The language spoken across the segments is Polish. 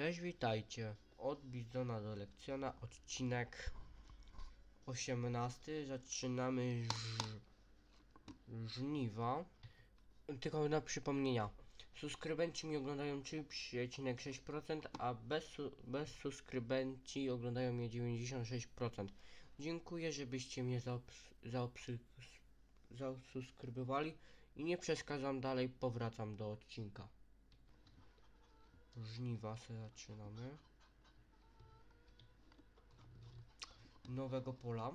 Cześć, witajcie. Od Bizona do Lekcjona, odcinek 18. Zaczynamy żniwa. Tylko na przypomnienia. Subskrybenci mi oglądają 3,6%, a bez, su bez subskrybenci oglądają mnie 96%. Dziękuję, żebyście mnie zaobs- zaobs- i nie przeszkadzam dalej, powracam do odcinka. Żniwa se zaczynamy. Nowego pola.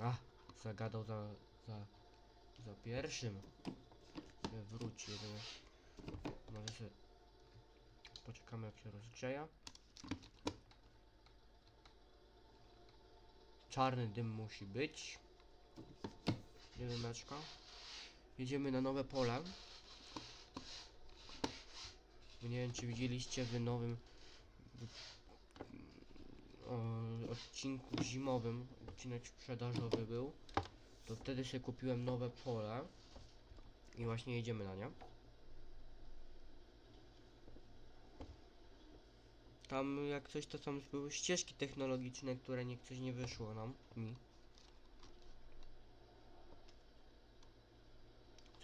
A, zagadał za, za, za pierwszym. Wróci. Może się poczekamy jak się rozgrzeja. Czarny dym musi być. Jedyneczka. Jedziemy na nowe pole. Nie wiem, czy widzieliście w nowym odcinku zimowym, odcinek sprzedażowy był, to wtedy sobie kupiłem nowe pole i właśnie jedziemy na nie. Tam jak coś to tam były ścieżki technologiczne, które nie coś nie wyszło nam, mi.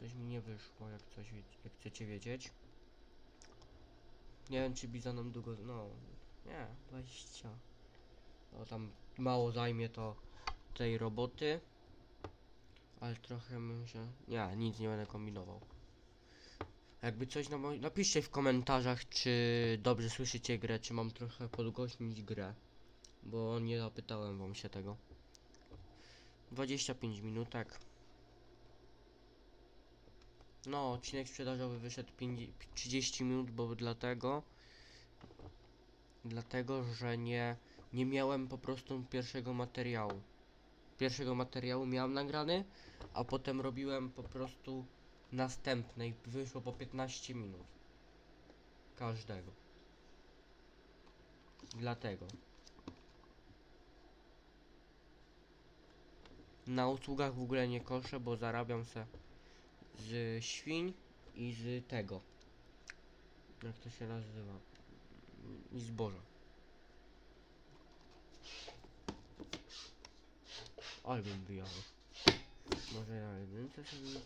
Coś mi nie wyszło, jak coś, jak chcecie wiedzieć. Nie wiem, czy bizonom długo, no, nie, 20. No tam mało zajmie to tej roboty. Ale trochę się, nie, nic nie będę kombinował. Jakby coś na napiszcie w komentarzach, czy dobrze słyszycie grę, czy mam trochę podgłośnić grę. Bo nie zapytałem wam się tego. 25 minutek. No, odcinek sprzedażowy wyszedł 50, 30 minut, bo dlatego dlatego, że nie nie miałem po prostu pierwszego materiału. Pierwszego materiału miałem nagrany, a potem robiłem po prostu następny i wyszło po 15 minut. Każdego. Dlatego. Na usługach w ogóle nie koszę, bo zarabiam se z świń i z tego. Jak to się nazywa? I zboża. Ale bym wyjechał. Może na jedynce sobie...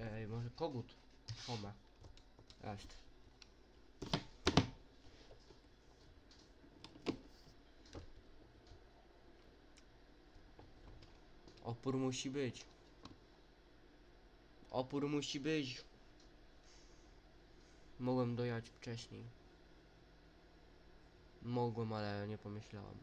Ej, może kogut. Home. Jest. Opór musi być. Opór musi być. Mogłem dojechać wcześniej. Mogłem, ale nie pomyślałem.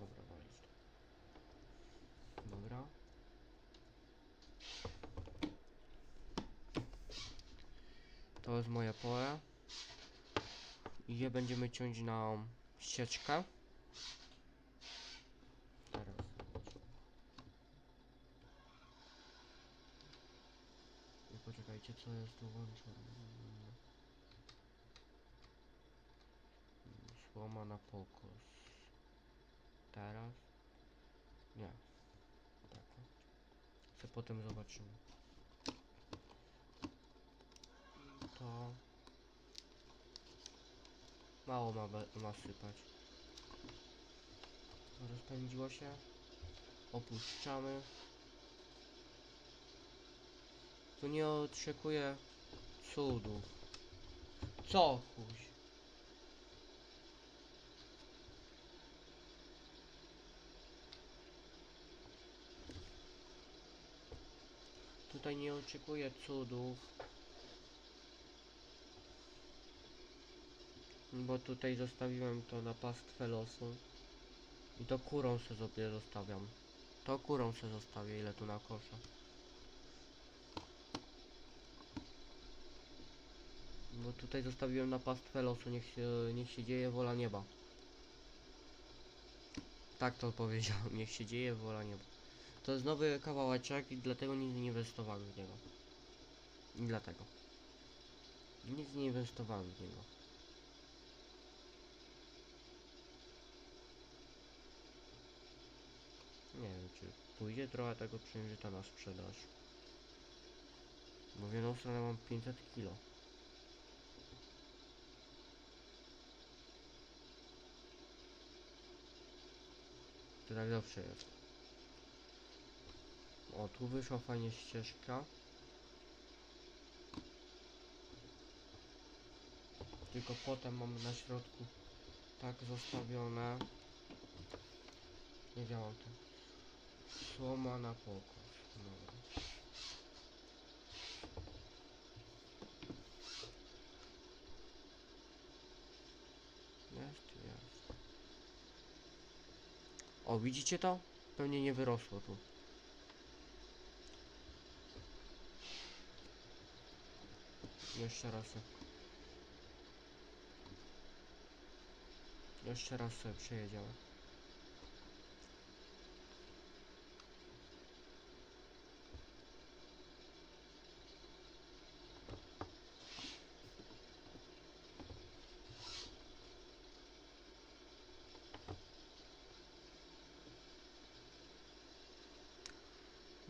Dobra, walić to. Dobra. To jest moje pole. I je będziemy ciąć na sieczkę. Teraz. I tu włączone. Słoma na pokos. Teraz? Nie. Tak. Co potem zobaczymy. To... Mało ma, ma sypać. Rozpędziło się. Opuszczamy. Tu nie oczekuję cudów. Co chuj? Tutaj nie oczekuję cudów. Bo tutaj zostawiłem to na pastwę losu. I to kurą se sobie zostawiam. To kurą se zostawię, ile tu na kosza. Bo tutaj zostawiłem na pastwę losu, niech się, niech się dzieje wola nieba. Tak to powiedziałem, niech się dzieje wola nieba. To jest nowy kawałeczek i dlatego nic nie inwestowałem w niego. I dlatego. Nic nie inwestowałem w niego. Nie wiem czy pójdzie trochę tego księżyca na sprzedaż. W jedną stronę mam 500 kilo. Tak zawsze jest. O, tu wyszła fajnie ścieżka. Tylko potem mam na środku tak zostawione. Nie działam to. Słoma na pokos. Dobra. Jest, jest. O, widzicie to? Pewnie nie wyrosło tu. Jeszcze raz. Jeszcze raz sobie przejedziemy.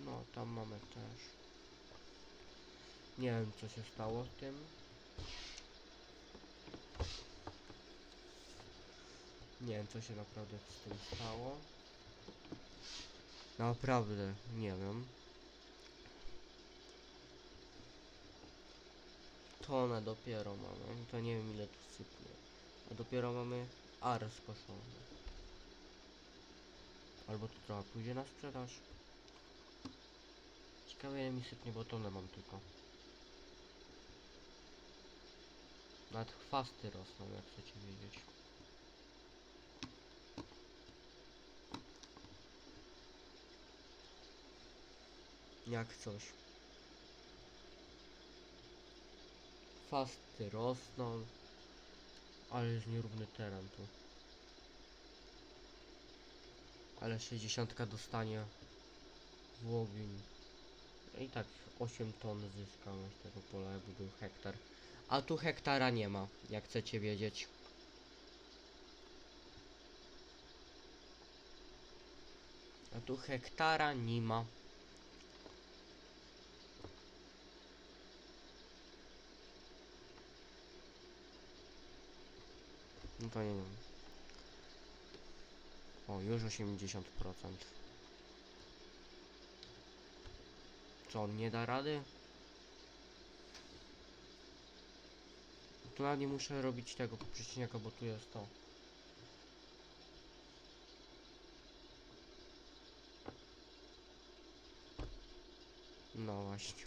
No, tam mamy też. Nie wiem co się stało z tym. Nie wiem co się naprawdę z tym stało. Naprawdę nie wiem. Tonę dopiero mamy, to nie wiem ile tu sypnie. A dopiero mamy ar skoszony. Albo to trochę pójdzie na sprzedaż. Ciekawe mi sypnie, bo tonę mam tylko. Nawet chwasty rosną, jak chcecie wiedzieć. Jak coś. Chwasty rosną. Ale jest nierówny teren tu. Ale 60 dostanie w ogień. I tak 8 ton zyskamy z tego pola, jakby był hektar. A tu hektara nie ma, jak chcecie wiedzieć. A tu hektara nie ma. No to nie wiem. O, już 80%. Co, on nie da rady? Tu nie muszę robić tego poprzeczniaka, bo tu jest to. No właśnie.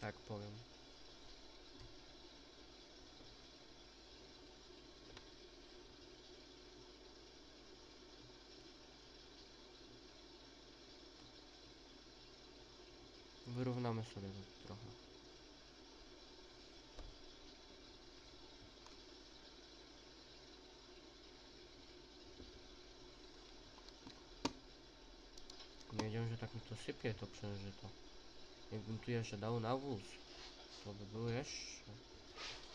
Tak powiem. Wyrównamy sobie to trochę. Nie wiedziałem, że tak mi to sypie to przężyto. Jakbym tu jeszcze dał nawóz, to by było jeszcze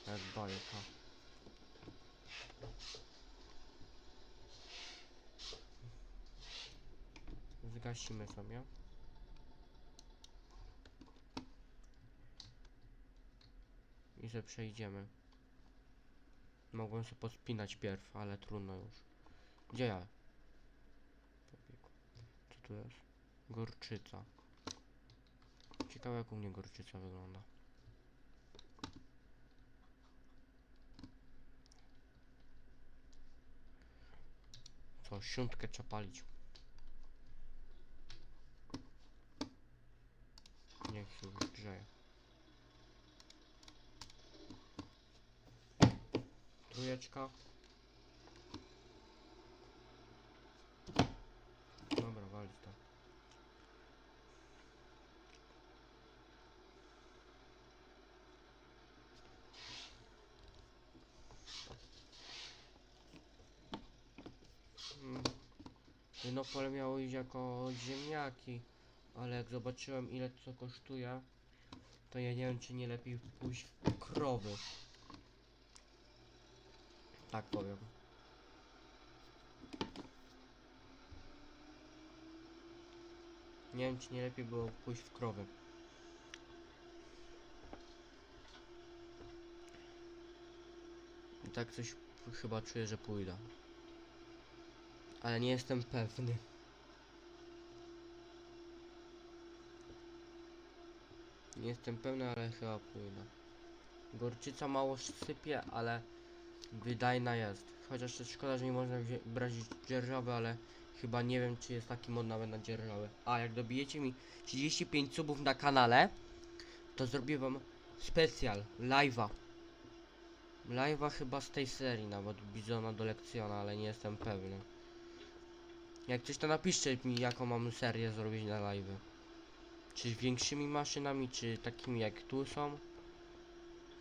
jak bajka. Zgasimy sobie. Że przejdziemy. Mogłem sobie podspinać pierw, ale trudno już. Gdzie ja? Co tu jest? Gorczyca. Ciekawe jak u mnie gorczyca wygląda. Co, siątkę trzeba palić. Niech się już grzeje. Trójeczka. Dobra, walić to. Mm. Jedno pole miało iść jako ziemniaki, ale jak zobaczyłem ile to kosztuje, to ja nie wiem czy nie lepiej pójść w krowy. Tak powiem. Nie wiem, czy nie lepiej było pójść w krowy. I tak coś chyba czuję, że pójdę. Ale nie jestem pewny. Nie jestem pewny, ale chyba pójdę. Gorczyca mało sypie, ale wydajna jest. Chociaż szkoda, że nie można brać dzierżawy, ale chyba nie wiem, czy jest taki mod nawet na dzierżawy. A, jak dobijecie mi 35 subów na kanale, to zrobię wam specjal, live'a. Live'a chyba z tej serii, nawet Bizona do Lekcjona, ale nie jestem pewny. Jak coś to napiszcie mi, jaką mam serię zrobić na live. Czy większymi maszynami, czy takimi jak tu są,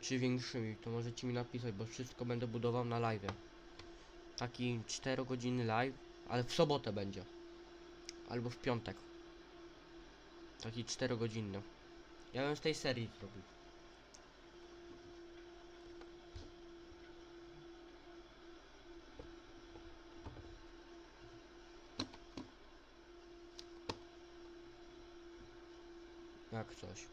czy większymi, to możecie mi napisać, bo wszystko będę budował na live. Taki 4 godziny live, ale w sobotę będzie. Albo w piątek. Taki 4 godzinny. Ja bym z tej serii zrobił. Jak coś.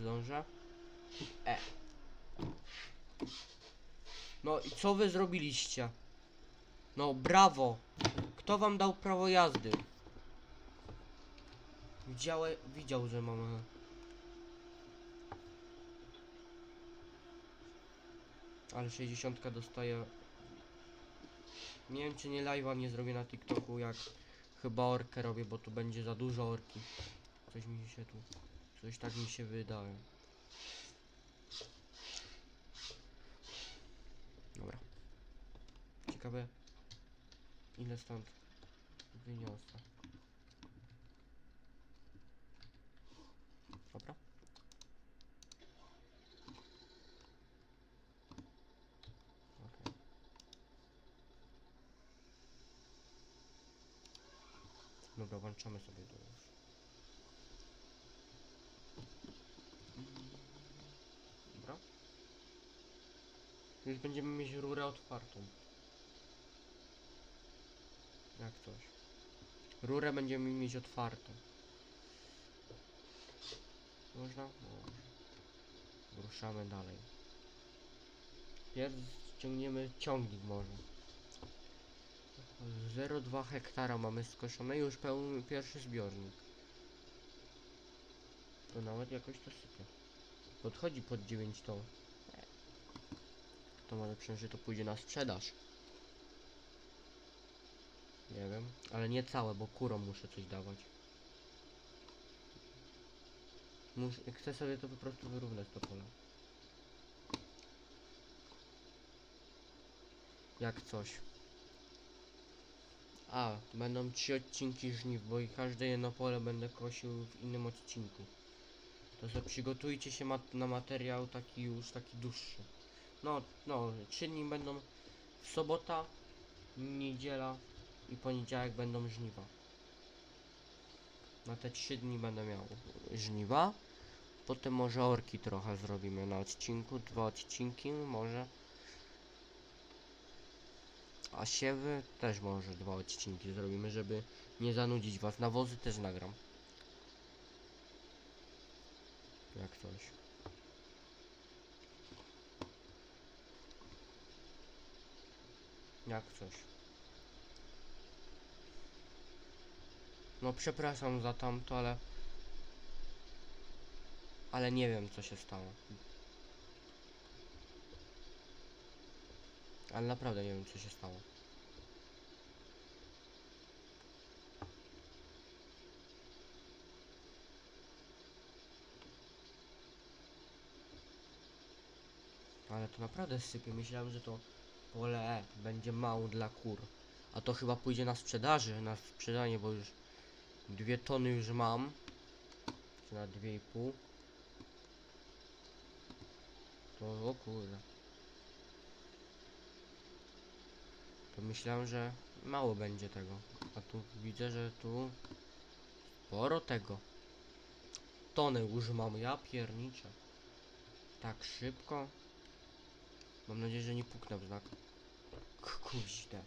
Zdążę? E. No i co wy zrobiliście? No brawo! Kto wam dał prawo jazdy? Widziałe, widział, że mamy... Ale 60 dostaje... Nie wiem czy nie live'a nie zrobię na TikToku jak chyba orkę robię, bo tu będzie za dużo orki. Coś mi się tu... Coś tak mi się wydaje. Dobra. Ciekawe ile stąd wyniosę. Dobra. Okej. Dobra, włączamy sobie to już. Dobra. Będziemy mieć rurę otwartą. Jak coś. Rurę będziemy mieć otwartą. Można? Można. Ruszamy dalej. Pierw ściągniemy ciągnik może. 0,2 hektara mamy skoszone już pełny pierwszy zbiornik. To nawet jakoś to sypie. Podchodzi pod 9 ton. To może przecież to pójdzie na sprzedaż. Nie wiem, ale nie całe, bo kurom muszę coś dawać. Mus chcę sobie to po prostu wyrównać to pole. Jak coś. A, będą trzy odcinki żniw, bo i każde jedno pole będę kosił w innym odcinku. To sobie przygotujcie się mat na materiał taki już taki dłuższy. No, no, trzy dni będą sobota, niedziela i poniedziałek będą żniwa. Na te trzy dni będę miał żniwa. Potem może orki trochę zrobimy na odcinku, dwa odcinki może. A siewy też może dwa odcinki zrobimy, żeby nie zanudzić was. Nawozy też nagram. Jak coś. Jak coś. No przepraszam za tamto, ale... Ale nie wiem co się stało. Ale naprawdę nie wiem co się stało. Ale to naprawdę sypie. Myślałem, że to pole będzie mało dla kur. A to chyba pójdzie na sprzedaży, na sprzedanie, bo już dwie tony już mam. Czy na dwie i pół. To o kurde. To myślałem, że mało będzie tego. A tu widzę, że tu sporo tego. Tonę już mam, ja pierniczę. Tak szybko? Mam nadzieję, że nie puknę w znak. K- Kuźde.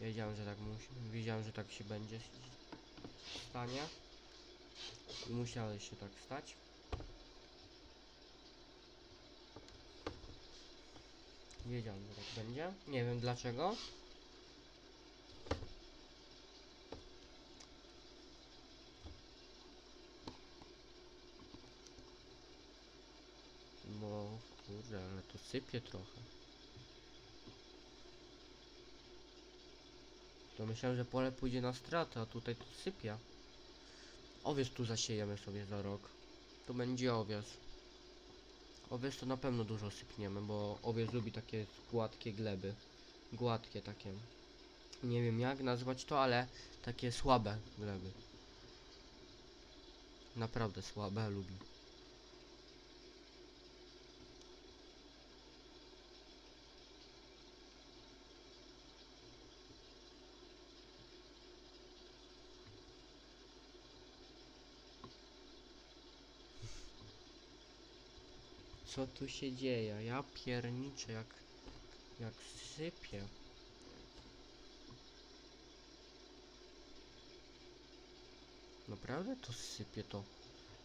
Wiedziałem, że tak musi. Wiedziałem, że tak się będzie stanie. I musiałeś się tak stać. Wiedziałem, że tak będzie. Nie wiem dlaczego. Bo kurde, ale to sypie trochę. To myślałem, że pole pójdzie na stratę, a tutaj to sypie. Owiec tu zasiejemy sobie za rok. To będzie owiec. Owiec to na pewno dużo sypniemy, bo owiec lubi takie gładkie gleby. Gładkie takie. Nie wiem jak nazwać to, ale takie słabe gleby. Naprawdę słabe lubi. Co tu się dzieje? Ja pierniczę jak... jak sypie. Naprawdę to sypie to.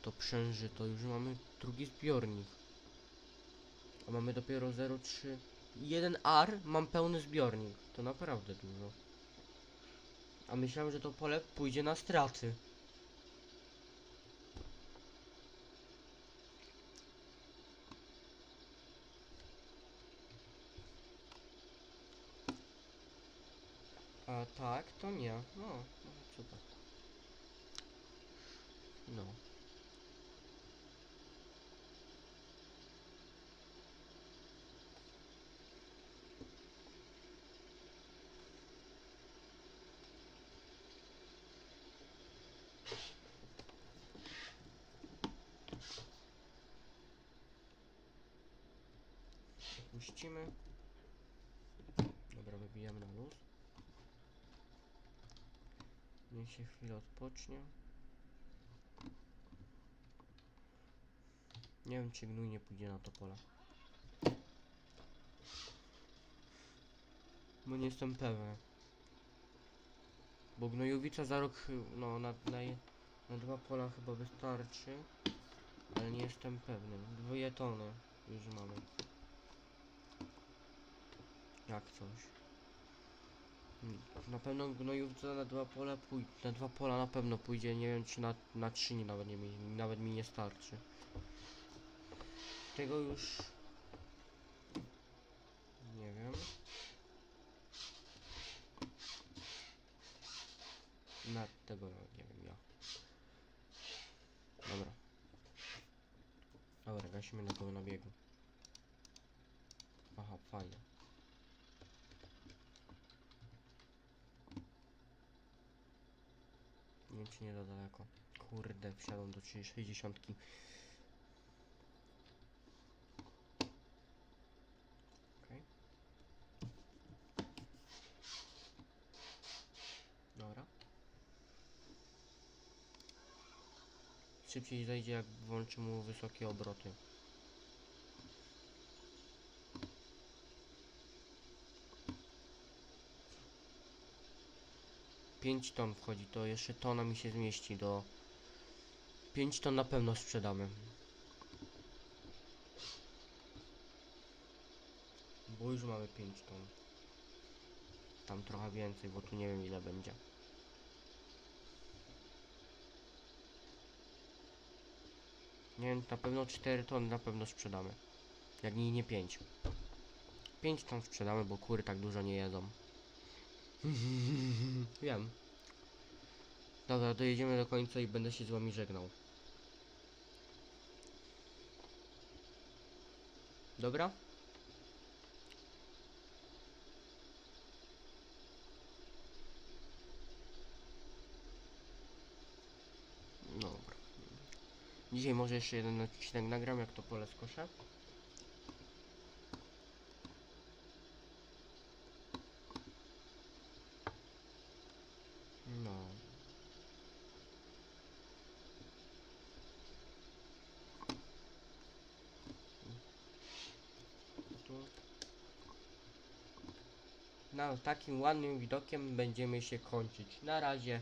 To przęży, to już mamy drugi zbiornik. A mamy dopiero 0,3. Jeden ar mam pełny zbiornik. To naprawdę dużo. A myślałem, że to pole pójdzie na straty. Tak, to nie. No, no super. No. Puścimy. Dobra, wybijamy na luz. Niech się chwilę odpocznie. Nie wiem, czy gnój nie pójdzie na to pole. Bo nie jestem pewien. Bo gnojowica za rok, no na, na, na dwa pola chyba wystarczy. Ale nie jestem pewny. Dwie tony już mamy. Jak coś. Na pewno gnojówca na dwa pola pójdzie. Na dwa pola na pewno pójdzie. Nie wiem czy na, na trzy nie, nawet nie nawet mi nie starczy. Tego już nie wiem. Na tego nie wiem ja. Dobra. Dobra, gasimy na koło nabiegu. Aha, fajnie. Czy nie za daleko. Kurde, wsiadłem do 60. Okej. Dobra. Szybciej zejdzie jak włączy mu wysokie obroty. Pięć ton wchodzi, to jeszcze tona mi się zmieści do... 5 ton na pewno sprzedamy. Bo już mamy 5 ton. Tam trochę więcej, bo tu nie wiem ile będzie. Nie na pewno 4 ton na pewno sprzedamy. Jak nie, nie 5. 5 ton sprzedamy, bo kury tak dużo nie jedzą. Wiem. Dobra, dojedziemy do końca i będę się z wami żegnał. Dobra? Dobra. Dzisiaj może jeszcze jeden odcinek nagram, jak to pole skoszę. No. na takim ładnym widokiem będziemy się kończyć. Na razie.